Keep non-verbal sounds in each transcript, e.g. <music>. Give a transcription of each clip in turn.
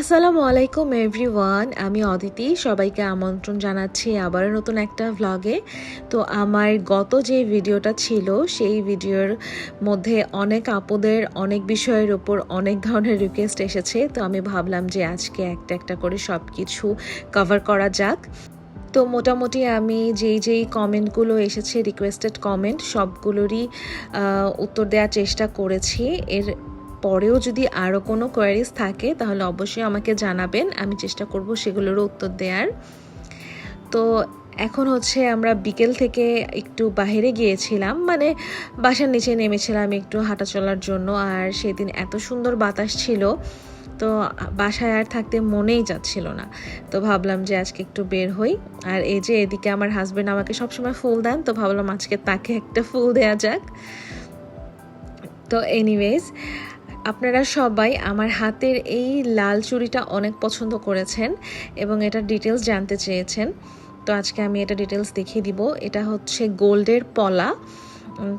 আসসালামু আলাইকুম এভরিওয়ান আমি অদিতি, সবাইকে আমন্ত্রণ জানাচ্ছি আবার নতুন একটা ভ্লগে তো আমার গত যে ভিডিওটা ছিল, সেই ভিডিওর মধ্যে অনেক আপুদের, অনেক বিষয়ের ওপর অনেক ধরনের রিকোয়েস্ট এসেছে। তো আমি ভাবলাম যে আজকে একটা একটা করে সব কিছু কভার করা যাক। তো মোটামুটি আমি যেই যেই কমেন্টগুলো এসেছে রিকোয়েস্টেড কমেন্ট সবগুলোরই উত্তর দেওয়ার চেষ্টা করেছি। এর পরেও যদি আরও কোনো কোয়ারিজ থাকে, তাহলে অবশ্যই আমাকে জানাবেন। আমি চেষ্টা করব সেগুলোরও উত্তর দেওয়ার তো এখন হচ্ছে আমরা বিকেল থেকে একটু বাইরে গিয়েছিলাম মানে বাসার নিচে নেমেছিলাম একটু হাঁটা চলার জন্য, আর সেদিন এত সুন্দর বাতাস ছিল, তো বাসায় আর থাকতে মনেই যাচ্ছিল না। তো ভাবলাম যে আজকে একটু বের হই, আর এই যে এদিকে আমার হাজব্যান্ড আমাকে সবসময় ফুল দেন, তো ভাবলাম আজকে তাকে একটা ফুল দেওয়া যাক। তো এনিওয়েজ আপনারা সবাই আমার হাতের এই লাল চুড়িটা অনেক পছন্দ করেছেন এবং এটা ডিটেলস জানতে চেয়েছেন। তো আজকে আমি এটা ডিটেলস দেখিয়ে দিব। এটা হচ্ছে গোল্ডের পলা।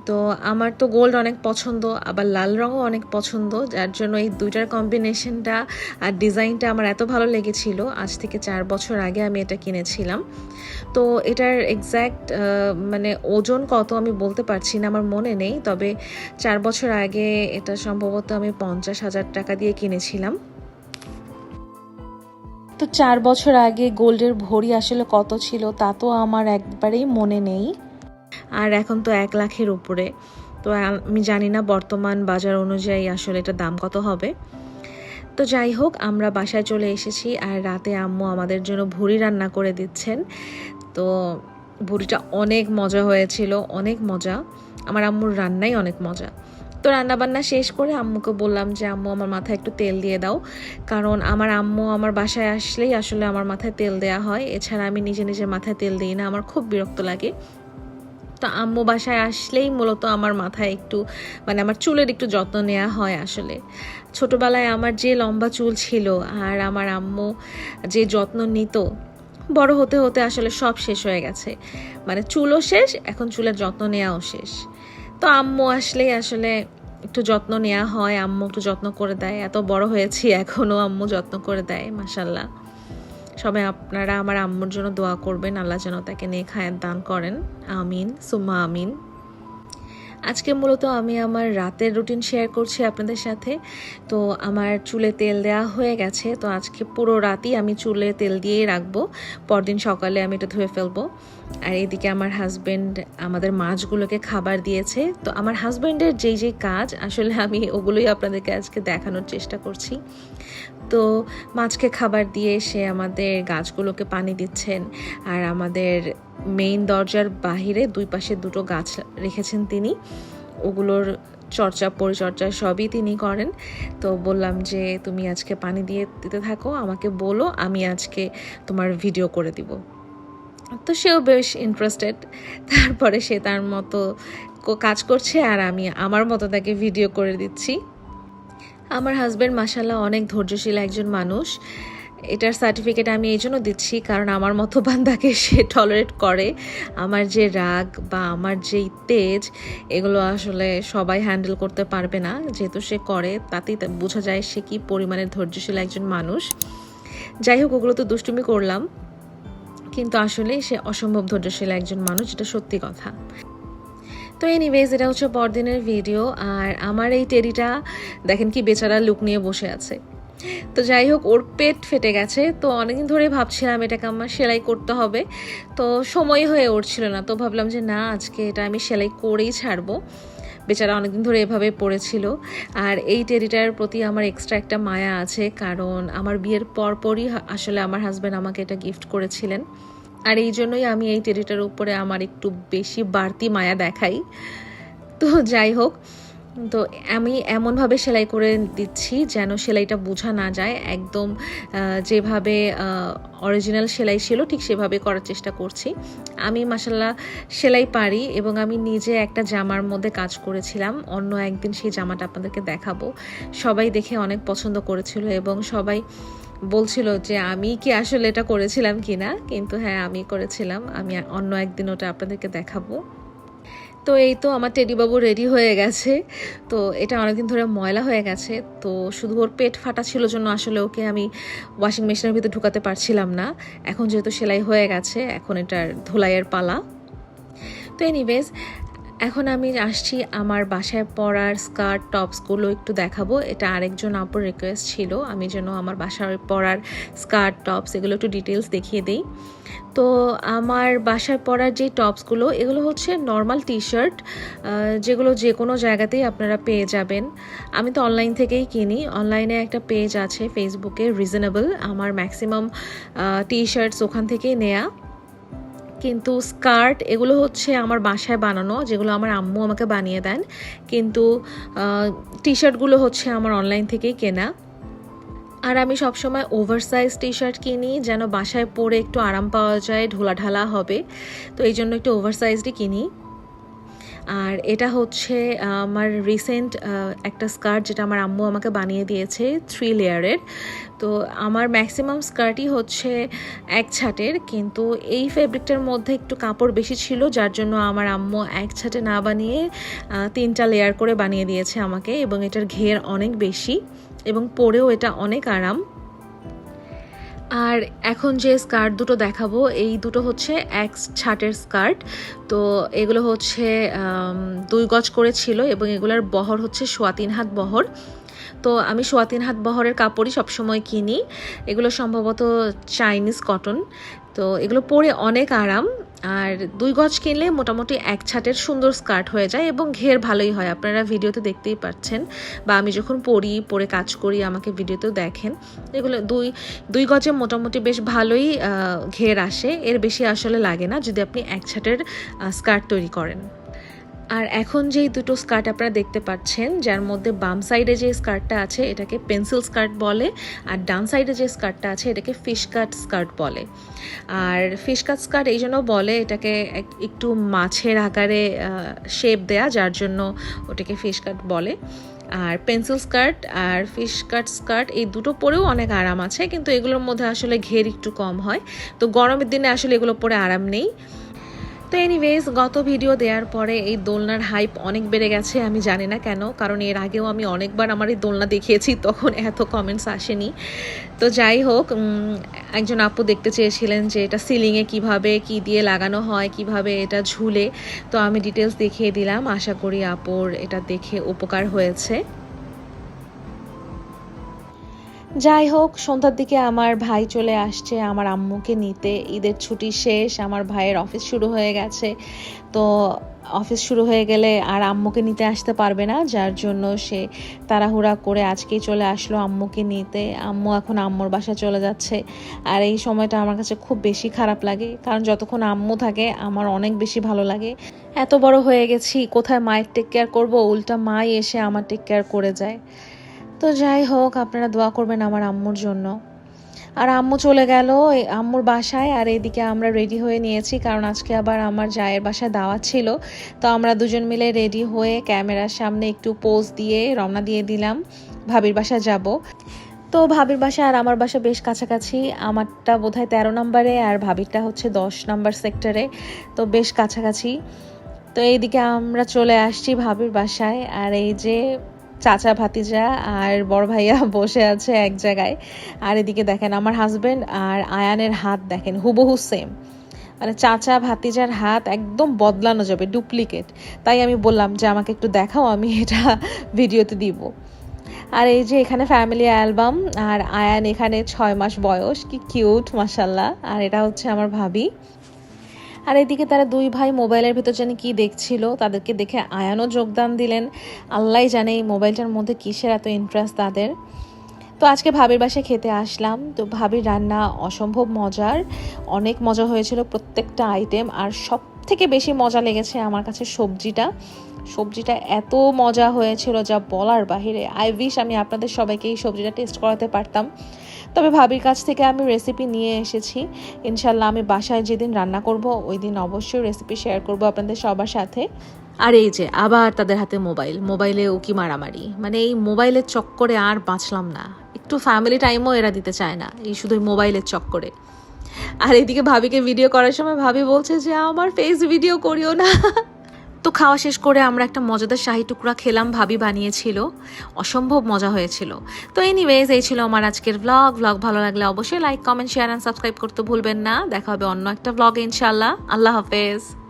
তো আমার তো গোল্ড অনেক পছন্দ, আবার লাল রঙও অনেক পছন্দ, যার জন্য এই দুইটার কম্বিনেশনটা আর ডিজাইনটা আমার এত ভালো লেগেছিল। আজ থেকে চার বছর আগে আমি এটা কিনেছিলাম। তো এটার এক্স্যাক্ট মানে ওজন কত আমি বলতে পারছি না, আমার মনে নেই, তবে চার বছর আগে এটা সম্ভবত আমি পঞ্চাশ হাজার টাকা দিয়ে কিনেছিলাম। তো চার বছর আগে গোল্ডের ভরি আসলে কত ছিল তা তো আমার একবারেই মনে নেই। আর এখন তো এক লাখের উপরে। তো আমি জানি না বর্তমান বাজার অনুযায়ী আসলে এটা দাম কত হবে। তো যাই হোক, আমরা বাসায় চলে এসেছি আর রাতে আম্মু আমাদের জন্য ভুড়ি রান্না করে দিচ্ছেন। তো ভুড়িটা অনেক মজা হয়েছিল, অনেক মজা। আমার আম্মুর রান্নাই অনেক মজা। তো রান্নাবান্না শেষ করে আম্মুকে বললাম যে, আম্মু, আমার মাথায় একটু তেল দিয়ে দাও। কারণ আমার আম্মু আমার বাসায় আসলেই আসলে আমার মাথায় তেল দেওয়া হয়। এছাড়া আমি নিজে নিজে মাথায় তেল দিই না, আমার খুব বিরক্ত লাগে। তো আম্মু বাসায় আসলেই মূলত আমার মাথায় একটু মানে আমার চুলের একটু যত্ন নেওয়া হয় আসলে। ছোটবেলায় আমার যে লম্বা চুল ছিল আর আমার আম্মু যে যত্ন নিত, বড় হতে হতে আসলে সব শেষ হয়ে গেছে। মানে চুলও শেষ, এখন চুলের যত্ন নেওয়াও শেষ। তো আম্মু আসলেই আসলে একটু যত্ন নেওয়া হয়, আম্মু একটু যত্ন করে দেয়। এত বড় হয়েছি এখনও আম্মু যত্ন করে দেয় মাসাল্লাহ সবাই আপনারা আমার আম্মুর জন্য দোয়া করবেন, আল্লাহ যেন তাকে নেক হায়াত দান করেন। আমিন, সুম্মা আমিন। আজকে মূলত আমি আমার রাতের রুটিন শেয়ার করছি আপনাদের সাথে। তো আমার চুলে তেল দেওয়া হয়ে গেছে, তো আজকে পুরো রাতই আমি চুলে তেল দিয়েই রাখব। পরদিন সকালে আমি এটা ধুয়ে ফেলব। আর এদিকে আমার হাজব্যান্ড আমাদের মাছগুলোকে খাবার দিয়েছে। তো আমার হাজব্যান্ডের যেই যেই কাজ, আসলে আমি ওগুলোই আপনাদেরকে আজকে দেখানোর চেষ্টা করছি। তো মাছকে খাবার দিয়ে সে আমাদের গাছগুলোকে পানি দিচ্ছেন। আর আমাদের মেইন দরজার বাহিরে দুই পাশে দুটো গাছ রেখেছেন তিনি। ওগুলোর চর্চা পরিচর্যা সবই তিনি করেন। তো বললাম যে, তুমি আজকে পানি দিয়ে দিতে থাকো, আমাকে বলো, আমি আজকে তোমার ভিডিও করে দিব। তো সেও বেশ ইন্টারেস্টেড তারপরে সে তার মতো কাজ করছে, আর আমি আমার মতো তাকে ভিডিও করে দিচ্ছি। আমার হাজব্যান্ড মাসাল্লাহ অনেক ধৈর্যশীল একজন মানুষ। এটার সার্টিফিকেট আমি এই জন্য দিচ্ছি কারণ আমার মতো বান্দাকে <laughs> সে টলারেট করে। আমার যে রাগ বা আমার যেই তেজ এগুলো আসলে সবাই হ্যান্ডেল করতে পারবে না। যেহেতু সে করে, তাতেই বোঝা যায় সে কি পরিমাণে ধৈর্যশীল একজন মানুষ। যাই হোক, ওগুলো তো দুষ্টুমি করলাম। কিন্তু আসলে সে অসম্ভব ধৈর্যশীল একজন মানুষ, এটা সত্যি কথা। তো এনিওয়েজ এটা হচ্ছে পরদিনের ভিডিও আর আমার এই টেরিটা দেখেন কি বেচারা লুক নিয়ে বসে আছে। তো যাই হোক, ওর পেট ফেটে গেছে। তো অনেকদিন ধরে ভাবছিলাম এটাকে আমার সেলাই করতে হবে। তো সময় হয়ে উঠছিল না, তো ভাবলাম যে না, আজকে এটা আমি সেলাই করেই ছাড়বো। বেচারা অনেকদিন ধরে এভাবে পড়েছিল। আর এই টেরিটার প্রতি আমার এক্সট্রা একটা মায়া আছে, কারণ আমার বিয়ের পরপরই আসলে আমার হাজব্যান্ড আমাকে এটা গিফট করেছিলেন। আর এই জন্যই আমি এই টেরিটার উপরে আমার একটু বেশি বাড়তি মায়া দেখাই। তো যাই হোক তো আমি এমনভাবে সেলাই করে দিচ্ছি যেন সেলাইটা বোঝা না যায়। একদম যেভাবে অরিজিনাল সেলাই ছিল, ঠিক সেভাবে করার চেষ্টা করছি। আমি মাসাল্লাহ সেলাই পারি এবং আমি নিজে একটা জামার মধ্যে কাজ করেছিলাম। অন্য একদিন সেই জামাটা আপনাদেরকে দেখাবো। সবাই দেখে অনেক পছন্দ করেছিল এবং সবাই বলছিল যে, আমি কি আসলে এটা করেছিলাম কি না কিন্তু হ্যাঁ আমি করেছিলাম। আমি অন্য একদিন ওটা আপনাদেরকে দেখাবো। তো এই তো আমার টেডিবাবু রেডি হয়ে গেছে। তো এটা অনেকদিন ধরে ময়লা হয়ে গেছে। তো শুধু ওর পেট ফাটা ছিল জন্য আসলে ওকে আমি ওয়াশিং মেশিনের ভিতরে ঢুকাতে পারছিলাম না। এখন যেহেতু সেলাই হয়ে গেছে, এখন এটার ধুলাইয়ের পালা। তো এনিওয়েজ এখন আমি আসছি আমার বাসায় পরার স্কার্ট টপসগুলো একটু দেখাবো। এটা আরেকজন আপুর রিকোয়েস্ট ছিল, আমি যেন আমার বাসায় পরার স্কার্ট, টপস এগুলো একটু ডিটেলস দেখিয়ে দিই। তো আমার বাসায় পরার যে টপসগুলো এগুলো হচ্ছে নর্মাল টি শার্ট যেগুলো যে কোনো জায়গাতেই আপনারা পেয়ে যাবেন। আমি তো অনলাইন থেকেই কিনি। অনলাইনে একটা পেজ আছে ফেসবুকে রিজনেবল আমার ম্যাক্সিমাম টি শার্টস ওখান থেকেই নেয়া। কিন্তু স্কার্ট এগুলো হচ্ছে আমার বাসায় বানানো, যেগুলো আমার আম্মু আমাকে বানিয়ে দেন। কিন্তু টি শার্টগুলো হচ্ছে আমার অনলাইন থেকেই কেনা। আর আমি সবসময় ওভারসাইজ টি শার্ট কিনি, যেন বাসায় পরে একটু আরাম পাওয়া যায়, ঢোলাঢালা হবে। তো এই জন্য একটু ওভার সাইজডই কিনি। আর এটা হচ্ছে আমার রিসেন্ট একটা স্কার্ট যেটা আমার আম্মু আমাকে বানিয়ে দিয়েছে থ্রি লেয়ারের তো আমার ম্যাক্সিমাম স্কার্টই হচ্ছে এক ছাটের, কিন্তু এই ফেব্রিকটার মধ্যে একটু কাপড় বেশি ছিল, যার জন্য আমার আম্মু এক ছাটে না বানিয়ে তিনটা লেয়ার করে বানিয়ে দিয়েছে আমাকে, এবং এটার ঘের অনেক বেশি, এবং পরেও এটা অনেক আরাম। আর এখন যে স্কার্ট দুটো দেখাবো, এই দুটো হচ্ছে এক ছাটের স্কার্ট। তো এগুলো হচ্ছে দুই গজ করে ছিল এবং এগুলোর বহর হচ্ছে সোয়া তিন হাত বহর। তো আমি সোয়া তিন হাত বহরের কাপড়ই সবসময় কিনি। এগুলো সম্ভবত চাইনিজ কটন। তো এগুলো পরে অনেক আরাম। আর দুই গজ কিনলে মোটামুটি এক ছাটের সুন্দর স্কার্ট হয়ে যায় এবং ঘের ভালোই হয়। আপনারা ভিডিওতে দেখতেই পাচ্ছেন বা আমি যখন পড়ি পরে কাজ করি, আমাকে ভিডিওতেও দেখেন। এগুলো দুই দুই গজে মোটামুটি বেশ ভালোই ঘের আসে। এর বেশি আসলে লাগে না যদি আপনি এক ছাটের স্কার্ট তৈরি করেন। আর এখন যেই দুটো স্কার্ট আপনারা দেখতে পাচ্ছেন, যার মধ্যে বাম সাইডে যে স্কার্টটা আছে, এটাকে পেন্সিল স্কার্ট বলে, আর ডান সাইডে যে স্কার্টটা আছে, এটাকে ফিশ কাট স্কার্ট বলে। আর ফিশ কাট স্কার্ট এই জন্য বলে, এটাকে একটু মাছের আকারে শেপ দেয়া, যার জন্য ওটাকে ফিশ কাট বলে। আর পেন্সিল স্কার্ট আর ফিশ কাট স্কার্ট, এই দুটো পরেও অনেক আরাম আছে, কিন্তু এগুলোর মধ্যে আসলে ঘের একটু কম হয়। তো গরমের দিনে আসলে এগুলো পরে আরাম নেই। তো এনিওয়েজ গত ভিডিও দেওয়ার পরে এই দোলনার হাইপ অনেক বেড়ে গেছে, আমি জানি না কেন, কারণ এর আগেও আমি অনেকবার আমার এই দোলনা দেখিয়েছি, <laughs> তখন এত কমেন্টস আসেনি। তো যাই হোক একজন আপু দেখতে চেয়েছিলেন যে এটা সিলিংয়ে কীভাবে, কি দিয়ে লাগানো হয়, কীভাবে এটা ঝুলে। তো আমি ডিটেলস দেখিয়ে দিলাম, আশা করি আপুর এটা দেখে উপকার হয়েছে। যাই হোক, সন্ধ্যার দিকে আমার ভাই চলে আসছে, আমার আম্মুকে নিতে। ঈদের ছুটি শেষ, আমার ভাইয়ের অফিস শুরু হয়ে গেছে। তো অফিস শুরু হয়ে গেলে আর আম্মুকে নিতে আসতে পারবে না, যার জন্য সে তাড়াহুড়া করে আজকেই চলে আসলো আম্মুকে নিতে। আম্মু এখন আম্মুর বাসা চলে যাচ্ছে। আর এই সময়টা আমার কাছে খুব বেশি খারাপ লাগে, কারণ যতক্ষণ আম্মু থাকে, আমার অনেক বেশি ভালো লাগে। এত বড় হয়ে গেছি, কোথায় মায়ের টেক কেয়ার করব? উল্টা মাই এসে আমার টেক কেয়ার করে যায়। তো যাই হোক, আপনারা দোয়া করবেন আমার আম্মুর জন্য। আর আম্মু চলে গেল আম্মুর বাসায়, আর এদিকে আমরা রেডি হয়ে নিয়েছি, কারণ আজকে আবার আমার জায়ের বাসায় দাওয়াত ছিল। তো আমরা দুজন মিলে রেডি হয়ে ক্যামেরার সামনে একটু পোজ দিয়ে রওনা দিয়ে দিলাম, ভাবির বাসা যাব। তো ভাবির বাসা আর আমার বাসা বেশ কাছাকাছি, আমারটা বোধহয় তেরো নম্বরে, আর ভাবিরটা হচ্ছে দশ নম্বর সেক্টরে তো বেশ কাছাকাছি। তো এইদিকে আমরা চলে আসছি ভাবির বাসায়, আর এই যে চাচা, ভাতিজা আর বড় ভাইয়া বসে আছে এক জায়গায়। আর এদিকে দেখেন আমার হাজব্যান্ড আর আয়ানের হাত দেখেন, হুবহু সেম মানে চাচা, ভাতিজার হাত একদম বদলানো যাবে ডুপ্লিকেট তাই আমি বললাম যে, আমাকে একটু দেখাও, আমি এটা ভিডিওতে দিব। আর এই যে এখানে ফ্যামিলি অ্যালবাম আর আয়ান এখানে ছয় মাস বয়স, কি কিউট মাসাল্লাহ আর এটা হচ্ছে আমার ভাবি। আর এদিকে তারা দুই ভাই মোবাইলের ভেতর জানি কি দেখছিল, তাদেরকে দেখে আয়ানও যোগদান দিলেন। আল্লাহ জানে এই মোবাইলটার মধ্যে কিসের এত ইন্টারেস্ট তাদের। তো আজকে ভাবির বাসায় খেতে আসলাম। তো ভাবির রান্না অসম্ভব মজার। অনেক মজা হয়েছিল প্রত্যেকটা আইটেম আর সব থেকে বেশি মজা লেগেছে আমার কাছে সবজিটা। সবজিটা এত মজা হয়েছিল যা বলার বাহিরে। আই উইশ আমি আপনাদের সবাইকে এই সবজিটা টেস্ট করাতে পারতাম। তবে ভাবির কাছ থেকে আমি রেসিপি নিয়ে এসেছি। ইনশাল্লাহ আমি বাসায় যেদিন রান্না করব, ওই দিন অবশ্যই রেসিপি শেয়ার করব আপনাদের সবার সাথে। আর এই যে, আবার তাদের হাতে মোবাইল মোবাইলে উকি মারামারি। মানে এই মোবাইলের চক্করে আর বাঁচলাম না। একটু ফ্যামিলি টাইমও এরা দিতে চায় না, এই শুধু মোবাইলের চক্করে। আর এদিকে ভাবিকে ভিডিও করার সময় ভাবি বলছে যে, আমার ফেস ভিডিও করিও না। তো খাওয়া শেষ করে আমরা একটা মজাদার শাহি টুকরা খেলাম, ভাবি বানিয়েছিল। অসম্ভব মজা হয়েছিল। তো এনিওয়েজ এই ছিল আমার আজকের ব্লগ ব্লগ ভালো লাগলে অবশ্যই like comment share and subscribe করতে ভুলবেন না। দেখা হবে অন্য একটা ব্লগে ইনশাল্লাহ আল্লাহ হাফেজ।